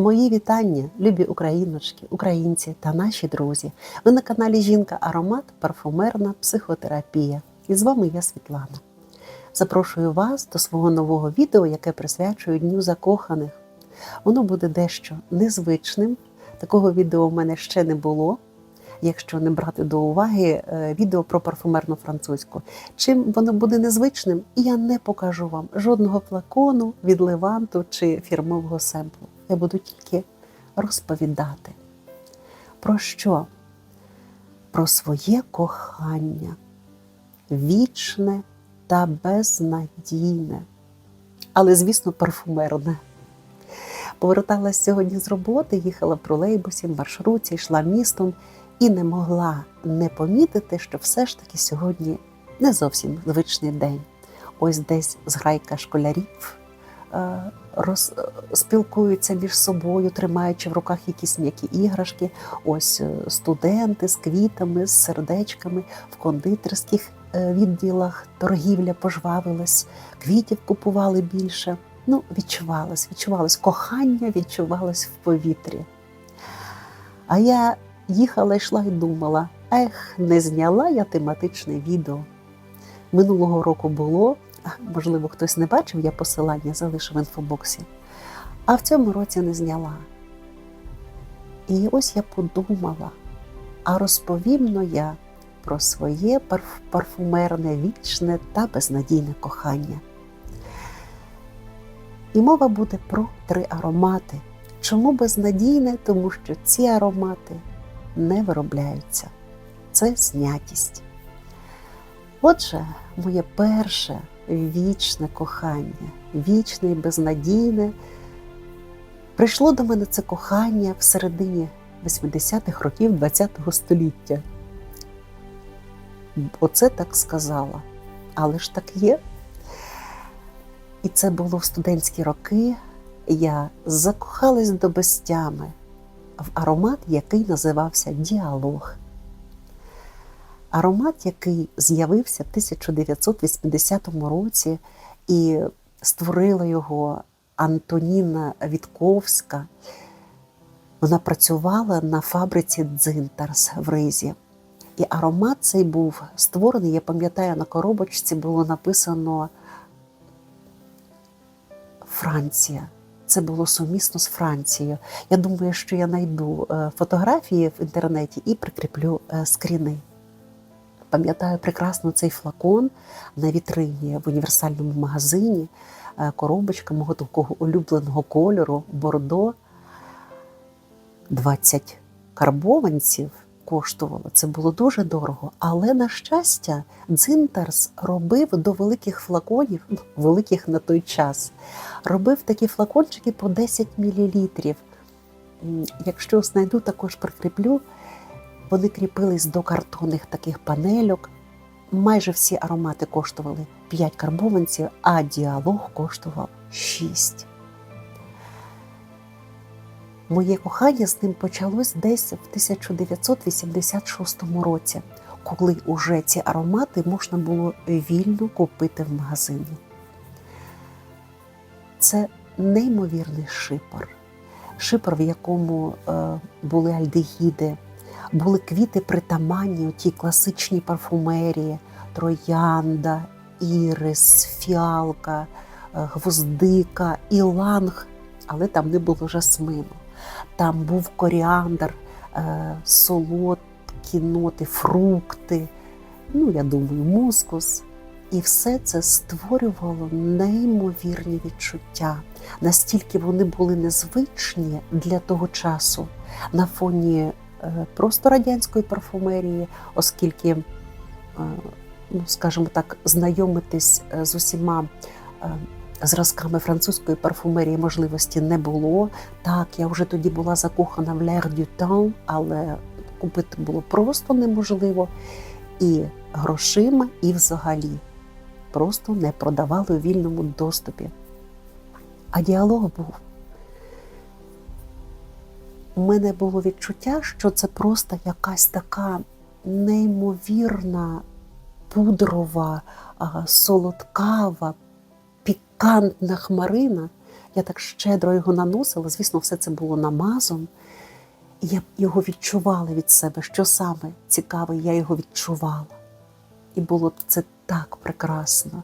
Мої вітання, любі україночки, українці та наші друзі. Ви на каналі Жінка Аромат, парфумерна психотерапія. І з вами я Світлана. Запрошую вас до свого нового відео, яке присвячую Дню закоханих. Воно буде дещо незвичним. Такого відео в мене ще не було. Якщо не брати до уваги е, відео про парфумерну французьку. Чим воно буде незвичним, я не покажу вам жодного флакону від леванту чи фірмового семплу. Я буду тільки розповідати. Про що? Про своє кохання, вічне та безнадійне, але, звісно, парфумерне. Поверталась сьогодні з роботи, їхала в тролейбусі, в маршруті, йшла містом і не могла не помітити, що все ж таки сьогодні не зовсім звичний день. Ось десь зграйка школярів е, спілкуються між собою, тримаючи в руках якісь м'які іграшки. Ось е, студенти з квітами, з сердечками в кондитерських е, відділах торгівля пожвавилась, квітів купували більше. Ну, відчувалось, відчувалось кохання, відчувалось в повітрі. А я їхала, йшла і думала: ех, не зняла я тематичне відео. Минулого року було, можливо, хтось не бачив, я посилання залишив в інфобоксі. А в цьому році не зняла. І ось я подумала, а розповім но я про своє парф- парфумерне, вічне та безнадійне кохання. І мова буде про три аромати. Чому безнадійне? Тому що ці аромати не виробляються. Це знятість. Отже, моє перше вічне кохання, вічне і безнадійне. Прийшло до мене це кохання в середині 80-х років ХХ століття. Оце так сказала. Але ж так є. І це було в студентські роки. Я закохалась до безтями в аромат, який називався Діалог. Аромат, який з'явився в 1980 році, і створила його Антоніна Вітковська. Вона працювала на фабриці Дзинтарс в Ризі. І аромат цей був створений, я пам'ятаю, на коробочці було написано Франція. Це було сумісно з Францією. Я думаю, що я знайду е, фотографії в інтернеті і прикріплю е, скріни. Пам'ятаю прекрасно цей флакон на вітрині в універсальному магазині, е, коробочка мого такого улюбленого кольору Бордо. 20 карбованців коштувало. Це було дуже дорого. Але, на щастя, Дзинтарс робив до великих флаконів, ну, великих на той час, робив такі флакончики по 10 мл. Якщо знайду, також прикріплю. Вони кріпились до картонних таких панельок. Майже всі аромати коштували 5 карбованців, а діалог коштував 6. Моє кохання з ним почалось десь в 1986 році, коли уже ці аромати можна було вільно купити в магазині. Це неймовірний шипор, шипор, в якому е, були альдегіди, були квіти притаманні у тій класичній парфумерії, троянда, ірис, фіалка, е, гвоздика, іланг, але там не було жасмину. Там був коріандр, е, солодкі ноти, фрукти, ну, я думаю, мускус. І все це створювало неймовірні відчуття. Настільки вони були незвичні для того часу на фоні просто радянської парфумерії, оскільки, е, ну, скажімо так, знайомитись е, з усіма е, зразками французької парфумерії можливості не було. Так, я вже тоді була закохана в du temps, але купити було просто неможливо. І грошима, і взагалі просто не продавали у вільному доступі. А діалог був. У мене було відчуття, що це просто якась така неймовірна, пудрова, солодкава, пікантна хмарина, я так щедро його наносила. Звісно, все це було намазом. І я його відчувала від себе, що саме цікаве, я його відчувала. І було це так прекрасно.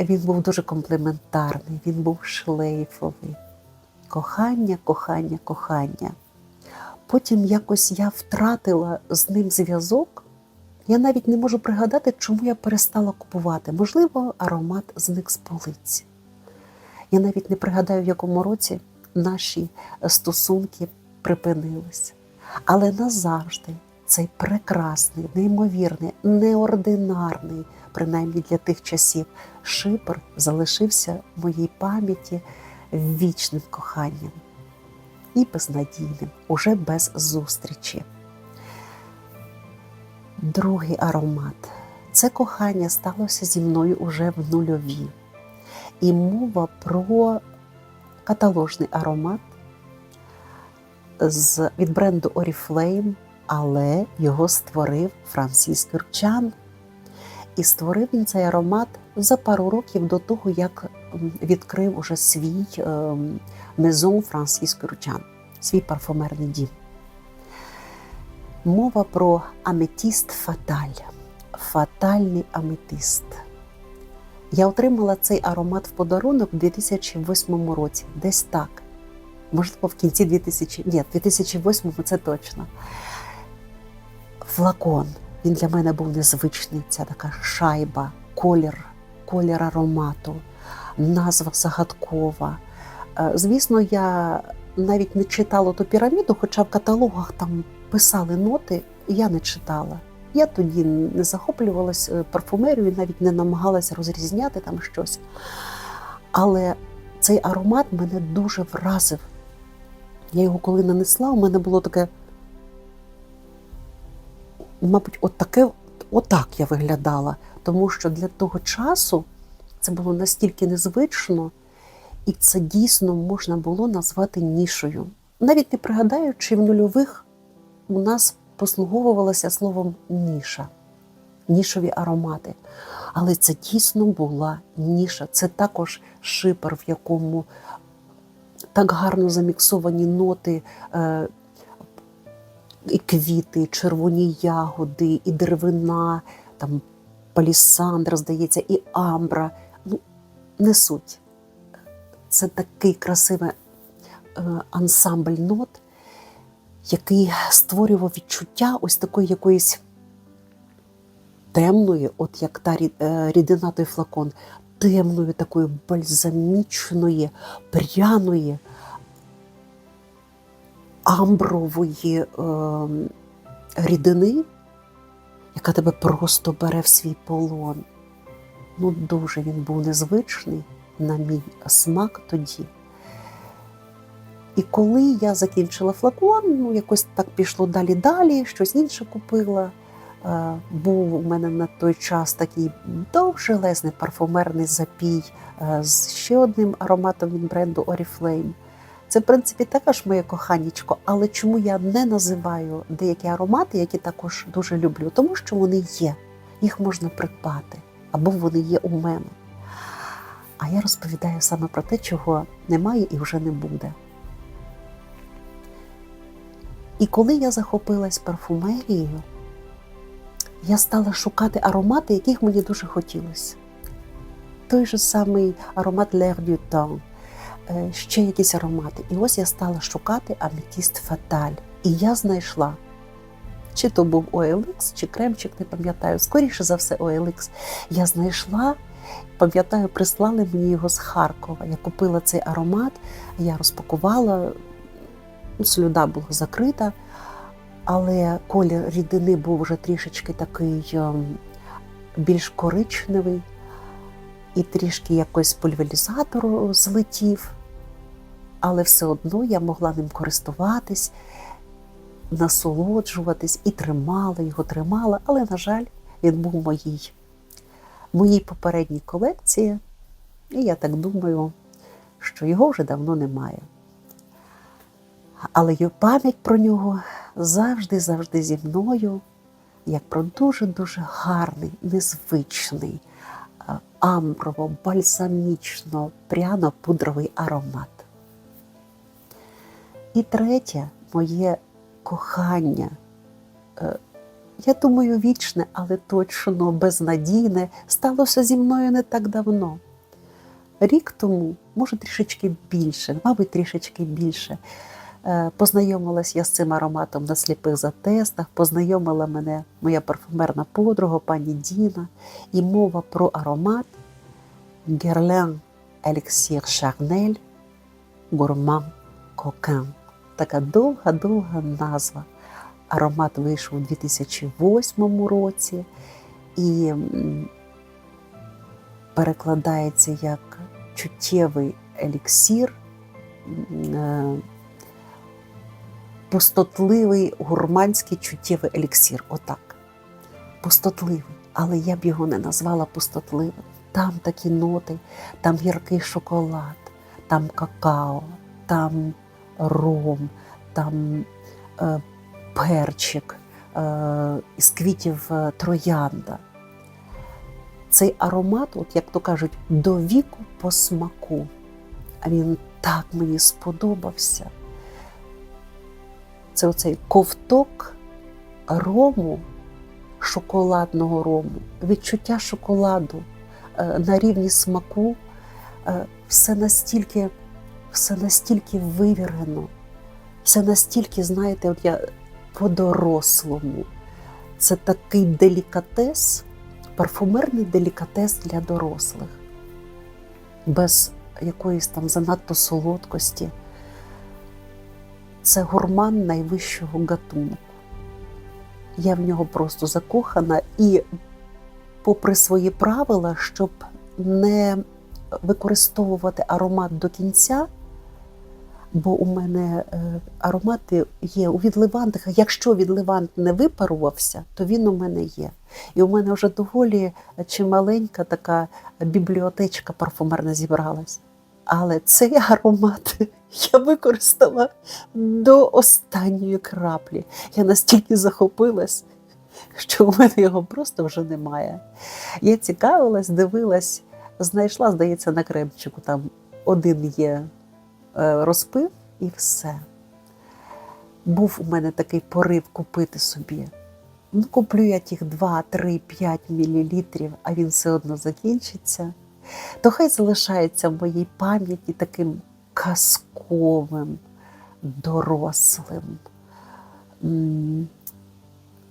Він був дуже комплементарний, він був шлейфовий. Кохання, кохання, кохання. Потім якось я втратила з ним зв'язок. Я навіть не можу пригадати, чому я перестала купувати. Можливо, аромат зник з полиці. Я навіть не пригадаю, в якому році наші стосунки припинились. Але назавжди цей прекрасний, неймовірний, неординарний, принаймні для тих часів, шипер залишився в моїй пам'яті вічним коханням і безнадійним, уже без зустрічі. Другий аромат. Це кохання сталося зі мною уже в нульові. І мова про каталожний аромат від бренду Oriflame, але його створив Франсіс Кюрчан. І створив він цей аромат за пару років до того, як відкрив уже свій Maison Франсіс Кюрчан, свій парфумерний дім. Мова про аметіст фаталь, фатальний аметист. Я отримала цей аромат в подарунок у 2008 році, десь так. Можливо, в кінці 2000, ні, 2008 це точно. Флакон. Він для мене був незвичний. Ця така шайба, колір, колір аромату, назва загадкова. Е, Звісно, я навіть не читала ту піраміду, хоча в каталогах там писали ноти, я не читала. Я тоді не захоплювалась е, парфумерією, навіть не намагалася розрізняти там щось. Але цей аромат мене дуже вразив. Я його коли нанесла, у мене було таке, мабуть, от таке, отак я виглядала. Тому що для того часу це було настільки незвично, і це дійсно можна було назвати нішою. Навіть не пригадаю, чи в нульових у нас послуговувалося словом ніша, нішові аромати. Але це дійсно була ніша. Це також шипер, в якому так гарно заміксовані ноти, е, і квіти, і червоні ягоди, і деревина, там палісандра, здається, і амбра. Ну, несуть. Це такий красивий е, ансамбль нот, який створював відчуття ось такої якоїсь темної, от як та е, рідина той флакон, темної, такої бальзамічної, пряної, амбрової е, рідини, яка тебе просто бере в свій полон. Ну, дуже він був незвичний на мій смак тоді. І коли я закінчила флакон, ну якось так пішло далі-далі, щось інше купила. Е, Був у мене на той час такий довжелезний парфумерний запій е, з ще одним ароматом від бренду Oriflame. Це, в принципі, також моє коханічко, але чому я не називаю деякі аромати, які також дуже люблю? Тому що вони є, їх можна придбати, або вони є у мене. А я розповідаю саме про те, чого немає і вже не буде. І коли я захопилась парфумерією, я стала шукати аромати, яких мені дуже хотілося. Той же самий аромат L'air du temps, ще якісь аромати. І ось я стала шукати аметіст Фаталь. І я знайшла. Чи то був OLX, чи кремчик, не пам'ятаю. Скоріше за все, OLX. Я знайшла, пам'ятаю, прислали мені його з Харкова. Я купила цей аромат, я розпакувала, слюда була закрита, але колір рідини був вже трішечки такий ем, більш коричневий, і трішки якось пульверізатор злетів. Але все одно я могла ним користуватись, насолоджуватись і тримала його, тримала. Але, на жаль, він був моїй, моїй попередній колекції, і я так думаю, що його вже давно немає. Але й пам'ять про нього завжди-завжди зі мною, як про дуже-дуже гарний, незвичний, амброво, бальзамічно, пряно-пудровий аромат. І третє моє кохання. е, Я думаю, вічне, але точно безнадійне, сталося зі мною не так давно. Рік тому, може, трішечки більше, мабуть, трішечки більше. Е, Познайомилась я з цим ароматом на сліпих затестах, познайомила мене моя парфумерна подруга, пані Діна, і мова про аромат Guerlain Elixir Charnel Gourmand Coquin. Така довга-довга назва. Аромат вийшов у 2008 році і перекладається як чуттєвий еліксір, е, пустотливий гурманський чуттєвий еліксір. Отак. Пустотливий. Але я б його не назвала пустотливим. Там такі ноти, там гіркий шоколад, там какао, там ром, там е, перчик е, із квітів е, троянда. Цей аромат, от як то кажуть, до віку по смаку. А він так мені сподобався. Це оцей ковток рому, шоколадного рому, відчуття шоколаду е, на рівні смаку. Е, все настільки, все настільки вивірено, все настільки, знаєте, от я по-дорослому. Це такий делікатес, парфумерний делікатес для дорослих, без якоїсь там занадто солодкості. Це гурман найвищого гатунку. Я в нього просто закохана і, попри свої правила, щоб не використовувати аромат до кінця, бо у мене е, аромати є у відливантах. Якщо відливант не випарувався, то він у мене є. І у мене вже доволі чималенька така бібліотечка парфумерна зібралась. Але цей аромат я використала до останньої краплі. Я настільки захопилась, що у мене його просто вже немає. Я цікавилась, дивилась, знайшла, здається, на кремчику там один є е, розпив і все. Був у мене такий порив купити собі. Ну, куплю я тих 2, 3, 5 мл, а він все одно закінчиться. То хай залишається в моїй пам'яті таким казковим, дорослим,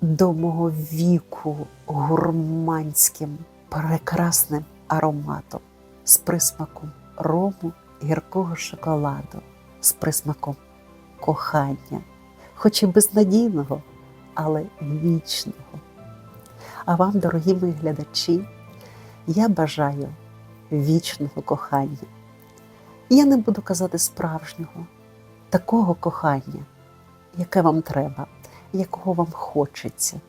до мого віку гурманським, прекрасним ароматом з присмаком рому, гіркого шоколаду, з присмаком кохання, хоч і безнадійного, але вічного. А вам, дорогі мої глядачі, я бажаю вічного кохання. Я не буду казати справжнього, такого кохання, яке вам треба, якого вам хочеться,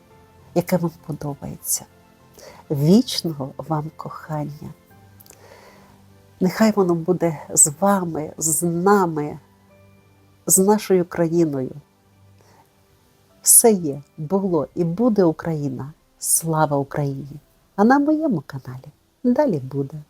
яке вам подобається. Вічного вам кохання. Нехай воно буде з вами, з нами, з нашою країною. Все є, було і буде Україна. Слава Україні! А на моєму каналі далі буде.